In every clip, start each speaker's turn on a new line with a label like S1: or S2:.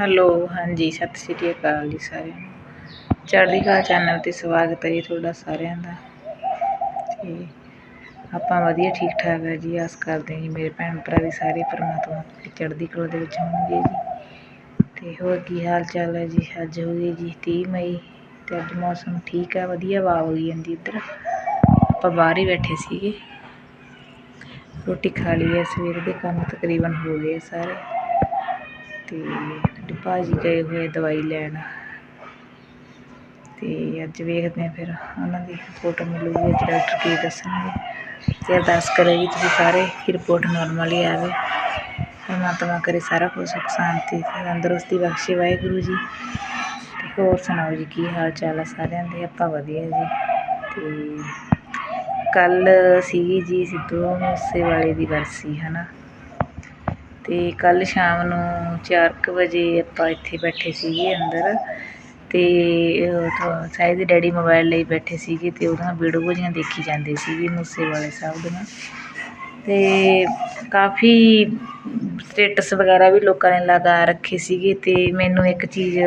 S1: Hello, ਹਾਂਜੀ, ਸਤਿ ਸ਼੍ਰੀ ਅਕਾਲ ਜੀ ਸਾਰਿਆਂ ਨੂੰ। ਚੜ੍ਹਦੀ ਕਲਾ ਚੈਨਲ 'ਤੇ ਸਵਾਗਤ ਹੈ ਜੀ ਤੁਹਾਡਾ ਸਾਰਿਆਂ ਦਾ। ਤੇ ਆਪਾਂ ਵਧੀਆ ਠੀਕ ਠਾਕ ਹੈ ਜੀ। ਆਸ ਕਰਦੇ ਹਾਂ ਜੀ ਮੇਰੇ ਭੈਣ ਭਰਾ ਵੀ ਸਾਰੇ ਪਰਮਾਤਮਾ ਦੀ ਚੜ੍ਹਦੀ ਕਲਾ ਦੇ ਵਿੱਚ ਹੋਣਗੇ ਜੀ। ਤੇ ਹੋਰ ਕੀ ਹਾਲ ਚਾਲ ਹੈ ਜੀ? ਅੱਜ ਹੋ ਗਈ ਜੀ 30 ਮਈ ਤੇ ਅੱਜ ਮੌਸਮ ਠੀਕ ਹੈ ਵਧੀਆ ਹਵਾ ਹੋਈ ਜਾਂਦੀ ਇੱਧਰ। ਆਪਾਂ ਬਾਹਰ ਹੀ ਬੈਠੇ ਸੀਗੇ। ਰੋਟੀ ਖਾ ਲਈ ਹੈ, ਸਵੇਰ ਦੇ ਕੰਮ ਤਕਰੀਬਨ ਹੋ ਗਏ ਸਾਰੇ। ਤੇ ਭਾਜੀ ਗਏ ਹੋਏ ਦਵਾਈ ਲੈਣ। ਤੇ ਅੱਜ ਵੇਖਦੇ ਆ ਫਿਰ ਉਹਨਾਂ ਦੀ ਰਿਪੋਰਟ ਮਿਲੂਗੀ, ਅੱਜ ਡਾਕਟਰ ਕੀ ਦੱਸਣਗੇ। ਤੇ ਅਰਦਾਸ ਕਰੋ ਜੀ ਤੁਸੀਂ ਸਾਰੇ ਕਿ ਰਿਪੋਰਟ ਨਾਰਮਲ ਹੀ ਆਵੇ। ਪਰਮਾਤਮਾ ਕਰੇ ਸਾਰਾ ਕੁਝ ਸੁਖ ਸ਼ਾਂਤੀ ਤੰਦਰੁਸਤੀ ਬਖਸ਼ੇ ਵਾਹਿਗੁਰੂ ਜੀ। ਤੇ ਹੋਰ ਸੁਣਾਓ ਜੀ, ਕੀ ਹਾਲ ਚਾਲ ਆ ਸਾਰਿਆਂ ਦੇ? ਆਪਾਂ ਵਧੀਆ ਜੀ। ਤੇ ਕੱਲ ਸੀਗੀ ਜੀ ਸਿੱਧੂ ਮੂਸੇਵਾਲੇ ਦੀ ਵਰਸੀ ਹਨਾ? ਅਤੇ ਕੱਲ੍ਹ ਸ਼ਾਮ ਨੂੰ ਚਾਰ ਕੁ ਵਜੇ ਆਪਾਂ ਇੱਥੇ ਬੈਠੇ ਸੀਗੇ ਅੰਦਰ ਅਤੇ ਸਾਈ ਦੇ ਡੈਡੀ ਮੋਬਾਇਲ ਲਈ ਬੈਠੇ ਸੀਗੇ ਅਤੇ ਉਹਦੀਆਂ ਵੀਡੀਓ ਜਿਹੀਆਂ ਦੇਖੀ ਜਾਂਦੇ ਸੀਗੇ ਮੂਸੇਵਾਲੇ ਸਾਹਿਬ ਦੀਆਂ ਅਤੇ ਕਾਫੀ ਸਟੇਟਸ ਵਗੈਰਾ ਵੀ ਲੋਕਾਂ ਨੇ ਲਗਾ ਰੱਖੇ ਸੀਗੇ ਅਤੇ ਮੈਨੂੰ ਇੱਕ ਚੀਜ਼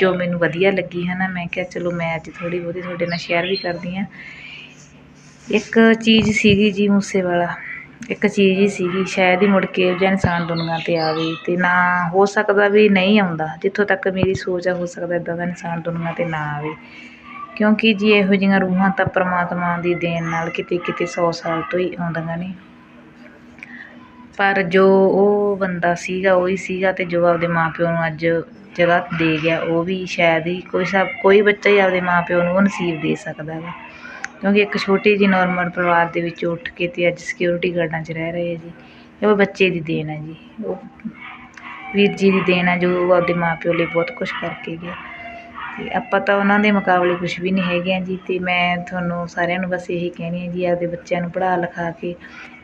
S1: ਜੋ ਮੈਨੂੰ ਵਧੀਆ ਲੱਗੀ ਹੈ ਨਾ, ਮੈਂ ਕਿਹਾ ਚਲੋ ਮੈਂ ਅੱਜ ਥੋੜ੍ਹੀ ਬਹੁਤੀ ਤੁਹਾਡੇ ਨਾਲ ਸ਼ੇਅਰ ਵੀ ਕਰਦੀ ਹਾਂ। ਇੱਕ ਚੀਜ਼ ਸੀਗੀ ਜੀ ਮੂਸੇਵਾਲਾ। ਇੱਕ ਚੀਜ਼ ਹੀ ਸੀਗੀ, ਸ਼ਾਇਦ ਹੀ ਮੁੜ ਕੇ ਇਹੋ ਜਿਹਾ ਇਨਸਾਨ ਦੁਨੀਆ 'ਤੇ ਆਵੇ ਅਤੇ ਨਾ ਹੋ ਸਕਦਾ ਵੀ ਨਹੀਂ ਆਉਂਦਾ, ਜਿੱਥੋਂ ਤੱਕ ਮੇਰੀ ਸੋਚ ਆ, ਹੋ ਸਕਦਾ ਇੱਦਾਂ ਦਾ ਇਨਸਾਨ ਦੁਨੀਆ 'ਤੇ ਨਾ ਆਵੇ। ਕਿਉਂਕਿ ਜੀ ਇਹੋ ਜਿਹੀਆਂ ਰੂਹਾਂ ਤਾਂ ਪ੍ਰਮਾਤਮਾ ਦੀ ਦੇਣ ਨਾਲ ਕਿਤੇ ਕਿਤੇ ਸੌ ਸਾਲ ਤੋਂ ਹੀ ਆਉਂਦੀਆਂ ਨੇ। ਪਰ ਜੋ ਉਹ ਬੰਦਾ ਸੀਗਾ, ਉਹੀ ਸੀਗਾ ਅਤੇ ਜੋ ਆਪਦੇ ਮਾਂ ਪਿਓ ਨੂੰ ਅੱਜ ਜਗ੍ਹਾ ਦੇ ਗਿਆ, ਉਹ ਵੀ ਸ਼ਾਇਦ ਹੀ ਕੋਈ ਸਭ ਕੋਈ ਬੱਚਾ ਹੀ ਆਪਦੇ ਮਾਂ ਪਿਓ ਨੂੰ ਉਹ ਨਸੀਬ ਦੇ ਸਕਦਾ ਹੈ ਕਿਉਂਕਿ ਇੱਕ ਛੋਟੀ ਜਿਹੀ ਨੋਰਮਲ ਪਰਿਵਾਰ ਦੇ ਵਿੱਚ ਉੱਠ ਕੇ ਅਤੇ ਅੱਜ ਸਿਕਿਉਰਿਟੀ ਗਾਰਡਾਂ 'ਚ ਰਹਿ ਰਹੇ ਆ ਜੀ। ਇਹ ਬੱਚੇ ਦੀ ਦੇਣ ਹੈ ਜੀ। ਉਹ ਵੀਰ ਜੀ ਦੀ ਦੇਣ ਆ ਜੋ ਉਹ ਆਪਦੇ ਮਾਪਿਓ ਲਈ ਬਹੁਤ ਕੁਛ ਕਰਕੇ ਗਿਆ ਅਤੇ ਆਪਾਂ ਤਾਂ ਉਹਨਾਂ ਦੇ ਮੁਕਾਬਲੇ ਕੁਛ ਵੀ ਨਹੀਂ ਹੈਗੇ ਆ ਜੀ ਅਤੇ ਮੈਂ ਤੁਹਾਨੂੰ ਸਾਰਿਆਂ ਨੂੰ ਬਸ ਇਹੀ ਕਹਿਣੀ ਹੈ ਜੀ, ਆਪਦੇ ਬੱਚਿਆਂ ਨੂੰ ਪੜ੍ਹਾ ਲਿਖਾ ਕੇ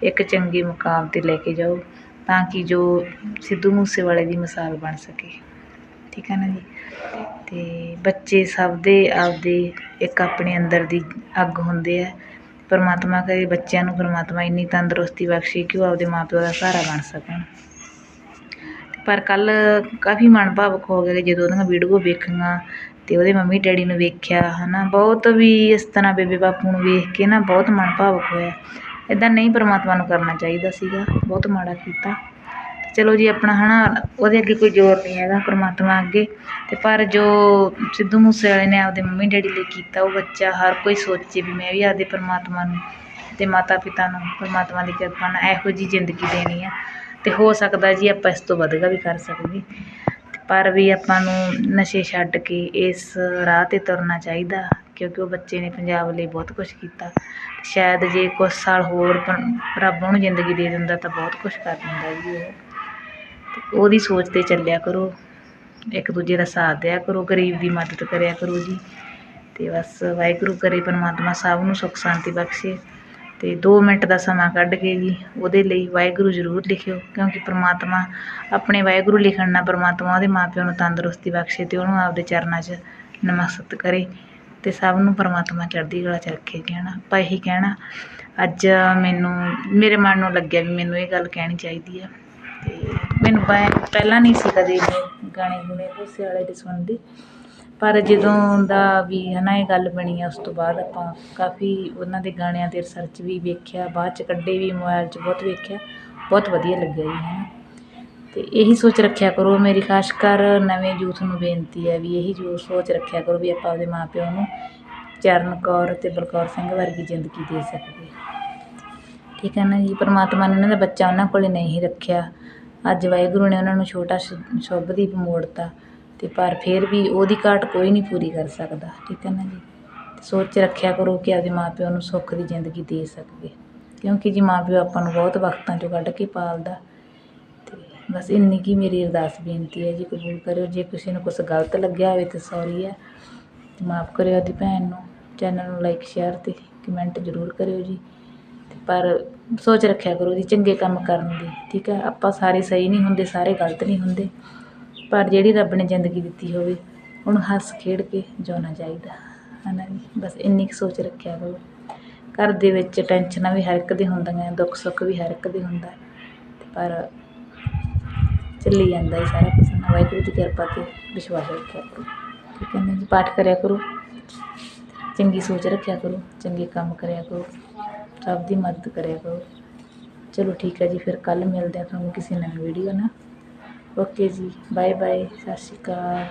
S1: ਇੱਕ ਚੰਗੇ ਮੁਕਾਮ 'ਤੇ ਲੈ ਕੇ ਜਾਓ ਤਾਂ ਕਿ ਜੋ ਸਿੱਧੂ ਮੂਸੇਵਾਲੇ ਦੀ ਮਿਸਾਲ ਬਣ ਸਕੇ। ਠੀਕ ਹੈ ਨਾ ਜੀ? ਅਤੇ ਬੱਚੇ ਸਭ ਦੇ ਆਪਦੇ ਇੱਕ ਆਪਣੇ ਅੰਦਰ ਦੀ ਅੱਗ ਹੁੰਦੇ ਹੈ ਪਰਮਾਤਮਾ ਕਰੇ ਬੱਚਿਆਂ ਨੂੰ ਪਰਮਾਤਮਾ ਇੰਨੀ ਤੰਦਰੁਸਤੀ ਬਖਸ਼ੇ ਕਿ ਉਹ ਆਪਦੇ ਮਾਂ ਪਿਓ ਦਾ ਸਹਾਰਾ ਬਣ ਸਕਣ। ਪਰ ਕੱਲ੍ਹ ਕਾਫੀ ਮਨ ਭਾਵਕ ਹੋ ਗਿਆ ਜਦੋਂ ਉਹਦੀਆਂ ਵੀਡੀਓ ਵੇਖੀਆਂ ਅਤੇ ਉਹਦੇ ਮੰਮੀ ਡੈਡੀ ਨੂੰ ਵੇਖਿਆ ਹੈ ਨਾ ਬਹੁਤ ਵੀ ਇਸ ਤਰ੍ਹਾਂ ਬੇਬੇ ਬਾਪੂ ਨੂੰ ਵੇਖ ਕੇ ਨਾ ਬਹੁਤ ਮਨ ਭਾਵੁਕ ਹੋਇਆ। ਇੱਦਾਂ ਨਹੀਂ ਪਰਮਾਤਮਾ ਨੂੰ ਕਰਨਾ ਚਾਹੀਦਾ ਸੀਗਾ। ਬਹੁਤ ਮਾੜਾ ਕੀਤਾ। ਚਲੋ ਜੀ ਆਪਣਾ ਹੈ ਨਾ ਉਹਦੇ ਅੱਗੇ ਕੋਈ ਜ਼ੋਰ ਨਹੀਂ ਹੈਗਾ ਪਰਮਾਤਮਾ ਅੱਗੇ। ਅਤੇ ਪਰ ਜੋ ਸਿੱਧੂ ਮੂਸੇਵਾਲੇ ਨੇ ਆਪਦੇ ਮੰਮੀ ਡੈਡੀ ਲਈ ਕੀਤਾ, ਉਹ ਬੱਚਾ ਹਰ ਕੋਈ ਸੋਚੇ ਵੀ ਮੈਂ ਵੀ ਆਪਦੇ ਪਰਮਾਤਮਾ ਨੂੰ ਅਤੇ ਮਾਤਾ ਪਿਤਾ ਨੂੰ ਪਰਮਾਤਮਾ ਦੀ ਕਿਰਪਾ ਨਾਲ ਇਹੋ ਜਿਹੀ ਜ਼ਿੰਦਗੀ ਦੇਣੀ ਆ। ਅਤੇ ਹੋ ਸਕਦਾ ਜੀ ਆਪਾਂ ਇਸ ਤੋਂ ਵਧਗਾ ਵੀ ਕਰ ਸਕਦੇ ਪਰ ਵੀ ਆਪਾਂ ਨੂੰ ਨਸ਼ੇ ਛੱਡ ਕੇ ਇਸ ਰਾਹ 'ਤੇ ਤੁਰਨਾ ਚਾਹੀਦਾ, ਕਿਉਂਕਿ ਉਹ ਬੱਚੇ ਨੇ ਪੰਜਾਬ ਲਈ ਬਹੁਤ ਕੁਛ ਕੀਤਾ। ਸ਼ਾਇਦ ਜੇ ਕੁਛ ਸਾਲ ਹੋਰ ਰੱਬ ਉਹਨੂੰ ਜ਼ਿੰਦਗੀ ਦੇ ਦਿੰਦਾ ਤਾਂ ਬਹੁਤ ਕੁਛ ਕਰ ਦਿੰਦਾ ਜੀ ਉਹ। ਉਹਦੀ ਸੋਚ 'ਤੇ ਚੱਲਿਆ ਕਰੋ। ਇੱਕ ਦੂਜੇ ਦਾ ਸਾਥ ਦਿਆ ਕਰੋ, ਗਰੀਬ ਦੀ ਮਦਦ ਕਰਿਆ ਕਰੋ ਜੀ। ਤੇ ਬਸ ਵਾਹਿਗੁਰੂ ਕਰੇ ਪਰਮਾਤਮਾ ਸਭ ਨੂੰ ਸੁੱਖ ਸ਼ਾਂਤੀ ਬਖਸ਼ੇ। ਤੇ 2 ਮਿੰਟ ਦਾ ਸਮਾਂ ਕੱਢ ਕੇ ਜੀ, ਉਹਦੇ ਲਈ ਵਾਹਿਗੁਰੂ ਜ਼ਰੂਰ ਲਿਖਿਓ, ਕਿਉਂਕਿ ਪਰਮਾਤਮਾ ਆਪਣੇ ਵਾਹਿਗੁਰੂ ਲਿਖਣ ਨਾਲ ਪਰਮਾਤਮਾ ਉਹਦੇ ਮਾਪਿਆਂ ਨੂੰ ਤੰਦਰੁਸਤੀ ਬਖਸ਼ੇ ਤੇ ਉਹਨੂੰ ਆਪਦੇ ਚਰਨਾਂ 'ਚ ਨਮਸਤ ਕਰੇ। ਤੇ ਸਭ ਨੂੰ ਪਰਮਾਤਮਾ ਚੜ੍ਹਦੀ ਕਲਾ 'ਚ ਰੱਖੇ ਕਹਿਣਾ, ਆਪਾਂ ਇਹੀ ਕਹਿਣਾ, ਅੱਜ ਮੈਨੂੰ, ਮੇਰੇ ਮਨ ਨੂੰ ਲੱਗਿਆ ਵੀ ਮੈਨੂੰ ਇਹ ਗੱਲ ਕਹਿਣੀ ਚਾਹੀਦੀ ਆ। ਤੇ ਮੈਨੂੰ ਪਹਿਲਾਂ ਨਹੀਂ ਸੀ ਕਦੇ ਗਾਣੇ ਗੁਣੇ ਭੂਸੇ ਵਾਲੇ ਦੇ ਸੁਣਦੀ। ਪਰ ਜਦੋਂ ਦਾ ਵੀ ਹੈ ਨਾ ਇਹ ਗੱਲ ਬਣੀ ਆ, ਉਸ ਤੋਂ ਬਾਅਦ ਆਪਾਂ ਕਾਫੀ ਉਹਨਾਂ ਦੇ ਗਾਣਿਆਂ 'ਤੇ ਰਿਸਰਚ ਵੀ ਵੇਖਿਆ, ਬਾਅਦ 'ਚ ਕੱਢੇ ਵੀ ਮੋਬਾਈਲ 'ਚ ਬਹੁਤ ਵੇਖਿਆ, ਬਹੁਤ ਵਧੀਆ ਲੱਗਿਆ ਜੀ ਹੈ ਅਤੇ ਇਹੀ ਸੋਚ ਰੱਖਿਆ ਕਰੋ, ਮੇਰੀ ਖਾਸ ਕਰ ਨਵੇਂ ਯੂਥ ਨੂੰ ਬੇਨਤੀ ਹੈ ਵੀ ਇਹੀ ਜੋ ਸੋਚ ਰੱਖਿਆ ਕਰੋ ਵੀ ਆਪਾਂ ਆਪਦੇ ਮਾਪਿਓ ਨੂੰ ਚਰਨ ਕੌਰ ਅਤੇ ਬਲਕੌਰ ਸਿੰਘ ਵਰਗੀ ਜ਼ਿੰਦਗੀ ਦੇ ਸਕੀਏ। ਠੀਕ ਹੈ ਨਾ ਜੀ, ਪਰਮਾਤਮਾ ਨੇ ਉਹਨਾਂ ਦਾ ਬੱਚਾ ਉਹਨਾਂ ਕੋਲ ਨਹੀਂ ਰੱਖਿਆ। ਅੱਜ ਵਾਹਿਗੁਰੂ ਨੇ ਉਹਨਾਂ ਨੂੰ ਛੋਟਾ ਸ਼ੁਭਦੀਪ ਮੋੜਤਾ ਅਤੇ ਪਰ ਫਿਰ ਵੀ ਉਹਦੀ ਘਾਟ ਕੋਈ ਨਹੀਂ ਪੂਰੀ ਕਰ ਸਕਦਾ, ਠੀਕ ਹੈ ਨਾ ਜੀ? ਸੋਚ ਰੱਖਿਆ ਕਰੋ ਕਿ ਆਪਦੇ ਮਾਂ ਪਿਓ ਨੂੰ ਸੁੱਖ ਦੀ ਜ਼ਿੰਦਗੀ ਦੇ ਸਕੀਏ ਕਿਉਂਕਿ ਜੀ ਮਾਂ ਪਿਓ ਆਪਾਂ ਨੂੰ ਬਹੁਤ ਵਕਤਾਂ 'ਚੋਂ ਕੱਢ ਕੇ ਪਾਲਦਾ। ਅਤੇ ਬਸ ਇੰਨੀ ਕੁ ਮੇਰੀ ਅਰਦਾਸ ਬੇਨਤੀ ਹੈ ਜੀ, ਕਬੂਲ ਕਰਿਓ, ਜੇ ਕਿਸੇ ਨੂੰ ਕੁਛ ਗਲਤ ਲੱਗਿਆ ਹੋਵੇ ਤਾਂ ਸੌਰੀ ਹੈ। ਮਾਫ ਕਰਿਓ ਆਪਦੀ ਭੈਣ ਨੂੰ, ਚੈਨਲ ਨੂੰ ਲਾਈਕ ਸ਼ੇਅਰ ਅਤੇ ਕਮੈਂਟ ਜ਼ਰੂਰ ਕਰਿਓ ਜੀ। ਪਰ ਸੋਚ ਰੱਖਿਆ ਕਰੋ ਜੀ, ਚੰਗੇ ਕੰਮ ਕਰਨ ਦੀ, ਠੀਕ ਹੈ? ਆਪਾਂ ਸਾਰੇ ਸਹੀ ਨਹੀਂ ਹੁੰਦੇ, ਸਾਰੇ ਗਲਤ ਨਹੀਂ ਹੁੰਦੇ, ਪਰ ਜਿਹੜੀ ਰੱਬ ਨੇ ਜ਼ਿੰਦਗੀ ਦਿੱਤੀ ਹੋਵੇ, ਉਹਨੂੰ ਹੱਸ ਖੇਡ ਕੇ ਜਿਉਣਾ ਚਾਹੀਦਾ ਹੈ ਨਾ ਜੀ? ਬਸ ਇੰਨੀ ਕੁ ਸੋਚ ਰੱਖਿਆ ਕਰੋ। ਘਰ ਦੇ ਵਿੱਚ ਟੈਨਸ਼ਨਾਂ ਵੀ ਹਰ ਇੱਕ ਦੇ ਹੁੰਦੀਆਂ, ਦੁੱਖ ਸੁੱਖ ਵੀ ਹਰ ਇੱਕ ਦੇ ਹੁੰਦਾ, ਪਰ ਚੱਲੀ ਜਾਂਦਾ ਹੈ ਸਾਰਾ ਕੁਛ ਵਾਹਿਗੁਰੂ ਦੀ ਕਿਰਪਾ ਤੇ ਵਿਸ਼ਵਾਸ ਰੱਖਿਆ ਕਰੋ, ਠੀਕ ਹੈ ਨਾ ਜੀ? ਪਾਠ ਕਰਿਆ ਕਰੋ, ਚੰਗੀ ਸੋਚ ਰੱਖਿਆ ਕਰੋ, ਚੰਗੇ ਕੰਮ ਕਰਿਆ ਕਰੋ। ਸਭ ਦੀ ਮਦਦ ਕਰਿਆ ਕਰੋ। ਚਲੋ ਠੀਕ ਹੈ ਜੀ, ਫਿਰ ਕੱਲ ਮਿਲਦੇ ਆ ਤੁਹਾਨੂੰ ਕਿਸੇ ਨਵੀਂ ਵੀਡੀਓ ਨਾਲ। ਓਕੇ ਜੀ ਬਾਏ ਬਾਏ ਸਤਿ ਸ਼੍ਰੀ ਅਕਾਲ।